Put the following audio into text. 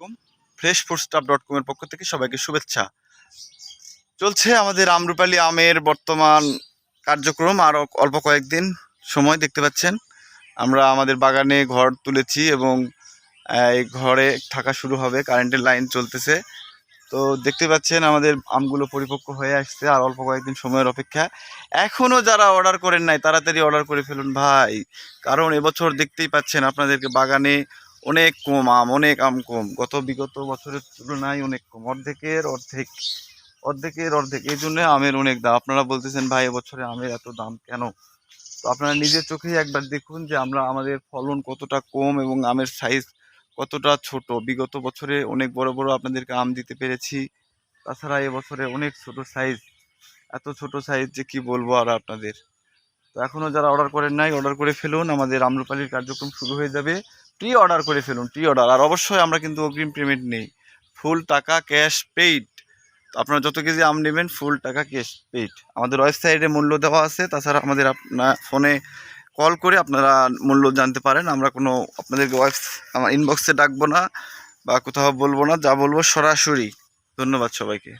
আলাইকুম। Fresh food stuff dot কমের পক্ষ থেকে সবাইকে শুভেচ্ছা। চলছে আমাদের আমরুপালি আমের বর্তমান কার্যক্রম। আর অল্প কয়েকদিন সময় দেখতে পাচ্ছেন। আমরা আমাদের বাগানে ঘর তুলেছি এবং এই ঘরে থাকা শুরু হবে। কারেন্টের লাইন চলতেছে। তো দেখতে পাচ্ছেন আমাদের আমগুলো পরিপক্ক হয়ে আসছে আর অল্প কয়েকদিন সময়ের অপেক্ষা। এখনও যারা অর্ডার করেন নাই, তাড়াতাড়ি অর্ডার করে ফেলুন ভাই। কারণ এবছর দেখতেই পাচ্ছেন আপনাদেরকে বাগানে অনেক কম আম, অনেক আম কম। গত বিগত বছরের তুলনায় অনেক কম। অর্ধেকের অর্ধেক অর্ধেকের অর্ধেক। এই জন্য আমের অনেক দাম। আপনারা বলতেছেন, ভাই, এবছরে আমের এত দাম কেন? তো আপনারা নিজের চোখেই একবার দেখুন যে আমরা, আমাদের ফলন কতটা কম এবং আমের সাইজ কতটা ছোট। বিগত বছরে অনেক বড় বড় আপনাদেরকে আম দিতে পেরেছি। তাছাড়া এবছরে অনেক ছোট সাইজ এত ছোট সাইজ যে কি বলব আর আপনাদের? তো এখনও যারা অর্ডার করেন নাই অর্ডার করে ফেলুন। আমাদের আম্রপালির কার্যক্রম শুরু হয়ে যাবে। প্রি অর্ডার করে ফেলুন প্রি অর্ডার আর অবশ্যই আমরা কিন্তু অগ্রিম পেমেন্ট নেই। ফুল টাকা ক্যাশ পেইড আপনারা যত কেজি আম নেবেন, ফুল টাকা ক্যাশ পেইড আমাদের ওয়েবসাইটে মূল্য দেওয়া আছে, তাছাড়া আমাদের আপনার ফোনে কল করে আপনারা মূল্য জানতে পারেন। আমরা কোনো আপনাদেরকে ওয়েবস আমার ইনবক্সে ডাকবো না বা কোথাও বলব না, যা বলব সরাসরি। ধন্যবাদ সবাইকে।